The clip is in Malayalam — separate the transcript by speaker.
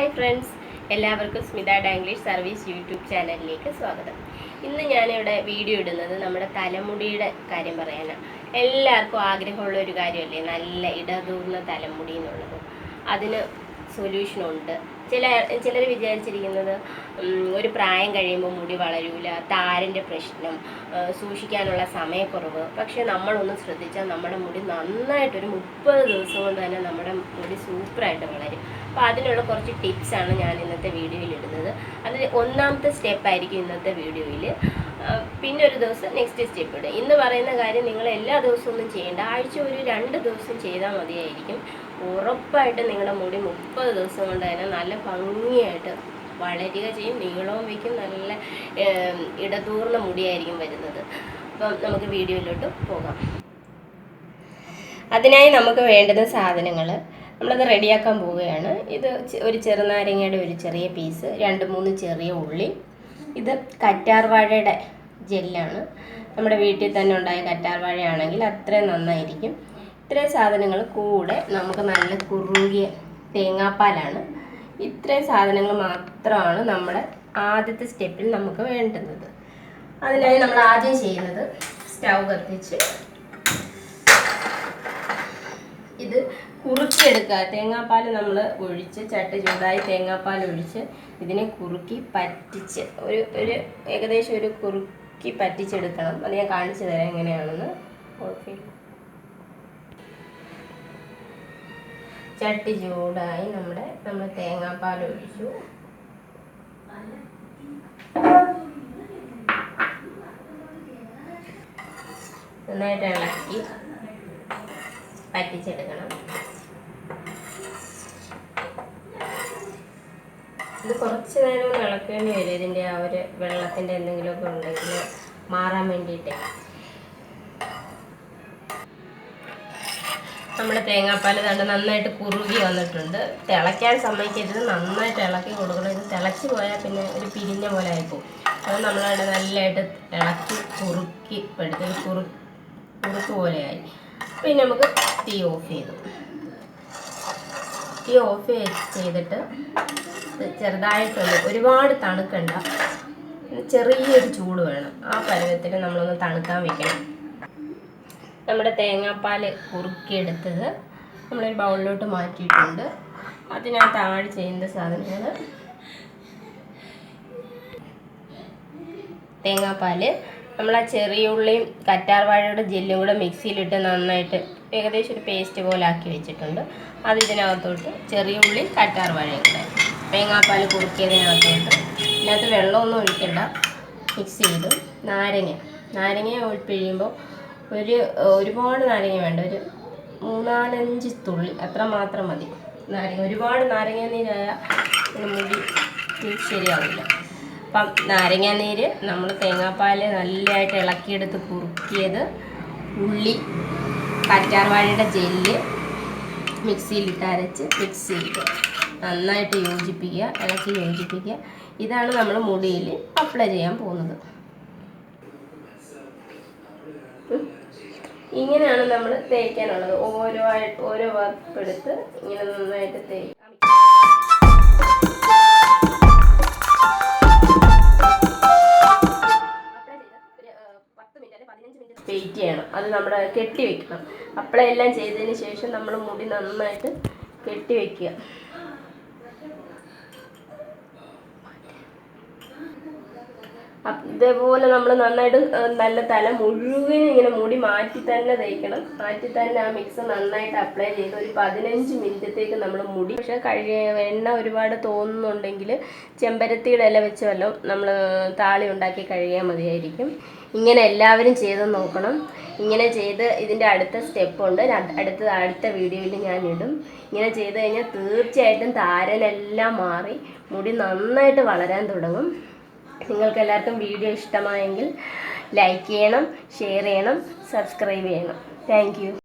Speaker 1: ഹായ് ഫ്രണ്ട്സ് എല്ലാവർക്കും സ്മിത ഡാംഗ്ലീഷ് സർവീസ് യൂട്യൂബ് ചാനലിലേക്ക് സ്വാഗതം. ഇന്ന് ഞാനിവിടെ വീഡിയോ ഇടുന്നത് നമ്മുടെ തലമുടിയുടെ കാര്യം പറയാനാണ് എല്ലാവർക്കും ആഗ്രഹമുള്ള ഒരു കാര്യമല്ലേ? നല്ല ഇടതൂർന്ന തലമുടി എന്നുള്ളത്. അതിന് സൊല്യൂഷനുണ്ട് ചില ചിലർ വിചാരിച്ചിരിക്കുന്നത് ഒരു പ്രായം കഴിയുമ്പോൾ മുടി വളരൂല താരന്റെ പ്രശ്നം സൂക്ഷിക്കാനുള്ള സമയക്കുറവ്. പക്ഷേ നമ്മളൊന്ന് ശ്രദ്ധിച്ചാൽ നമ്മുടെ മുടി നന്നായിട്ടൊരു മുപ്പത് ദിവസം കൊണ്ട് തന്നെ നമ്മുടെ മുടി സൂപ്പറായിട്ട് വളരും. അപ്പോൾ അതിനുള്ള കുറച്ച് ടിപ്സാണ് ഞാൻ ഇന്നത്തെ വീഡിയോയിൽ ഇടുന്നത്. അതിൽ ഒന്നാമത്തെ സ്റ്റെപ്പായിരിക്കും ഇന്നത്തെ വീഡിയോയിൽ. പിന്നെ ഒരു ദിവസം നെക്സ്റ്റ് സ്റ്റെപ്പ് ഇടുക. ഇന്ന് പറയുന്ന കാര്യം നിങ്ങൾ എല്ലാ ദിവസവും ഒന്നും ചെയ്യേണ്ട. ആഴ്ച ഒരു രണ്ട് ദിവസം ചെയ്താൽ മതിയായിരിക്കും. ഉറപ്പായിട്ട് നിങ്ങളുടെ മുടി മുപ്പത് ദിവസം കൊണ്ട് തന്നെ നല്ല ഭംഗിയായിട്ട് വളരുക ചെയ്യും. നീളവും വയ്ക്കും. നല്ല ഇടതൂർന്ന മുടിയായിരിക്കും വരുന്നത്. അപ്പം നമുക്ക് വീഡിയോയിലോട്ട് പോകാം. അതിനായി നമുക്ക് വേണ്ടുന്ന സാധനങ്ങൾ നമ്മളത് റെഡിയാക്കാൻ പോവുകയാണ്. ഇത് ഒരു ചെറുനാരങ്ങയുടെ ഒരു ചെറിയ പീസ് രണ്ട് മൂന്ന് ചെറിയ ഉള്ളി ഇത് കറ്റാർവാഴയുടെ ജെല്ലാണ്. നമ്മുടെ വീട്ടിൽ തന്നെ ഉണ്ടായ കറ്റാർവാഴയാണെങ്കിൽ അത്രയും നന്നായിരിക്കും. ഇത്രയും സാധനങ്ങൾ കൂടെ നമുക്ക് നല്ല കുറുകിയ തേങ്ങാപ്പാലാണ്. ഇത്രയും സാധനങ്ങൾ മാത്രമാണ് നമ്മുടെ ആദ്യത്തെ സ്റ്റെപ്പിൽ നമുക്ക് വേണ്ടുന്നത്. അതിനായി നമ്മൾ ആദ്യം ചെയ്യുന്നത് സ്റ്റൗ കത്തിച്ച് ഇത് കുറുക്കിയെടുക്കുക തേങ്ങാപ്പാൽ നമ്മൾ ഒഴിച്ച് ചട്ടി ചൂടായി തേങ്ങാപ്പാൽ ഒഴിച്ച് ഇതിനെ കുറുക്കി പറ്റിച്ച് ഒരു ഒരു ഏകദേശം ഒരു കുറുക്കി പറ്റിച്ചെടുക്കണം. അത് ഞാൻ കാണിച്ചു തരാം എങ്ങനെയാണെന്ന്. ഓക്കെ. ചട്ടി ചൂടായി നമ്മുടെ നമ്മൾ തേങ്ങാപ്പാൽ ഒഴിച്ചു. നന്നായിട്ട് ഇളക്കി. പറ്റിച്ചെടുക്കണം. ഇത് കുറച്ച് നേരം ഒന്ന് ഇളക്കേണ്ടി വരും ഇതിന്റെ ആ ഒരു വെള്ളത്തിന്റെ എന്തെങ്കിലുമൊക്കെ ഉണ്ടെങ്കിൽ മാറാൻ വേണ്ടിയിട്ട്. നമ്മുടെ തേങ്ങാപ്പാൽ കണ്ട് നന്നായിട്ട് കുറുകി വന്നിട്ടുണ്ട്. തിളയ്ക്കാൻ സമ്മതിക്കരുത്. നന്നായിട്ട് ഇളക്കി കൊടുക്കണം. ഇത് തിളച്ച് പോയാൽ പിന്നെ ഒരു പിരിഞ്ഞ പോലെ ആയിപ്പോവും. അത് നമ്മളവിടെ നല്ലതായിട്ട് ഇളക്കി കുറുക്കി എടുത്ത് കുറു കുറുക്ക് പോലെയായി. പിന്നെ നമുക്ക് തീ ഓഫ് ചെയ്തു. തീ ഓഫ് ചെയ്തിട്ട് ചെറുതായിട്ടൊന്ന് ഒരുപാട് തണുക്കണ്ട. ചെറിയൊരു ചൂട് വേണം. ആ പരുവത്തിൽ നമ്മളൊന്ന് തണുക്കാൻ വെക്കണം. നമ്മുടെ തേങ്ങാപ്പാൽ കുറുക്കിയെടുത്തത് നമ്മളൊരു ബൗളിലോട്ട് മാറ്റിയിട്ടുണ്ട്. അതിനകത്ത് ആഡ് ചെയ്യുന്ന സാധനങ്ങൾ. തേങ്ങാപ്പാൽ നമ്മൾ ആ ചെറിയ ഉള്ളിയും കറ്റാർവാഴയുടെ ജെല്ലും കൂടെ മിക്സിയിലിട്ട് നന്നായിട്ട് ഏകദേശം ഒരു പേസ്റ്റ് പോലെ ആക്കി വെച്ചിട്ടുണ്ട്. അത് ഇതിനകത്തോട്ട് ചെറിയ ഉള്ളി കറ്റാർവാഴയും കൂടെ. തേങ്ങാപ്പാൽ കുറുക്കിയതിനകത്തോട്ട്. ഇതിനകത്ത് വെള്ളമൊന്നും ഒഴിക്കണ്ട. മിക്സ് ചെയ്ത്. നാരങ്ങ. നാരങ്ങ ഒഴിപ്പിഴിയുമ്പോൾ ഒരു ഒരുപാട് നാരങ്ങ വേണ്ട. ഒരു മൂന്നാലഞ്ച് തുള്ളി. അത്ര മാത്രം മതി. നാരങ്ങ. ഒരുപാട് നാരങ്ങ നീരായ മുടി ശരിയാവില്ല. അപ്പം നാരങ്ങ നീര് നമ്മൾ തേങ്ങാപ്പാൽ നല്ലതായിട്ട് ഇളക്കിയെടുത്ത് കുറുക്കിയത് ഉള്ളി കറ്റാർവാഴയുടെ ജെല്ല് മിക്സിയിലിട്ട് അരച്ച് മിക്സ് ചെയ്ത് നന്നായിട്ട് യോജിപ്പിക്കുക ഇളക്കി യോജിപ്പിക്കുക. ഇതാണ് നമ്മൾ മുടിയിൽ അപ്ലൈ ചെയ്യാൻ പോകുന്നത്. ഇങ്ങനെയാണ് നമ്മൾ തേക്കാനുള്ളത്. ഓരോ ആയിട്ട് ഓരോ വർക്ക് എടുത്ത് ഇങ്ങനെ നന്നായിട്ട് തേക്കാം നമ്മുടെ കെട്ടി വെക്കണം അപ്ലൈ എല്ലാം ചെയ്തതിന് ശേഷം നമ്മൾ മുടി നന്നായിട്ട് കെട്ടി വെക്കുക ഇതേപോലെ നമ്മൾ നന്നായിട്ട് നല്ല തല മുഴുവൻ ഇങ്ങനെ മുടി മാറ്റി തന്നെ തേക്കണം. മാറ്റി തന്നെ ആ മിക്സ് നന്നായിട്ട് അപ്ലൈ ചെയ്ത് ഒരു പതിനഞ്ച് മിനിറ്റത്തേക്ക് നമ്മൾ മുടി പക്ഷെ കഴി എണ്ണ ഒരുപാട് തോന്നുന്നുണ്ടെങ്കിൽ ചെമ്പരത്തിയുടെ ഇല വെച്ച് വല്ലതും നമ്മൾ താളി ഉണ്ടാക്കി കഴുകിയാൽ മതിയായിരിക്കും. ഇങ്ങനെ എല്ലാവരും ചെയ്ത് നോക്കണം. ഇങ്ങനെ ചെയ്ത് ഇതിന്റെ അടുത്ത സ്റ്റെപ്പുണ്ട് അടുത്ത അടുത്ത വീഡിയോയിൽ ഞാൻ ഇടും. ഇങ്ങനെ ചെയ്ത് കഴിഞ്ഞാൽ തീർച്ചയായിട്ടും താരനെല്ലാം മാറി മുടി നന്നായിട്ട് വളരാൻ തുടങ്ങും. നിങ്ങൾക്ക് എല്ലാവർക്കും വീഡിയോ ഇഷ്ടമായെങ്കിൽ ലൈക്ക് ചെയ്യണം ഷെയർ ചെയ്യണം സബ്സ്ക്രൈബ് ചെയ്യണം. താങ്ക്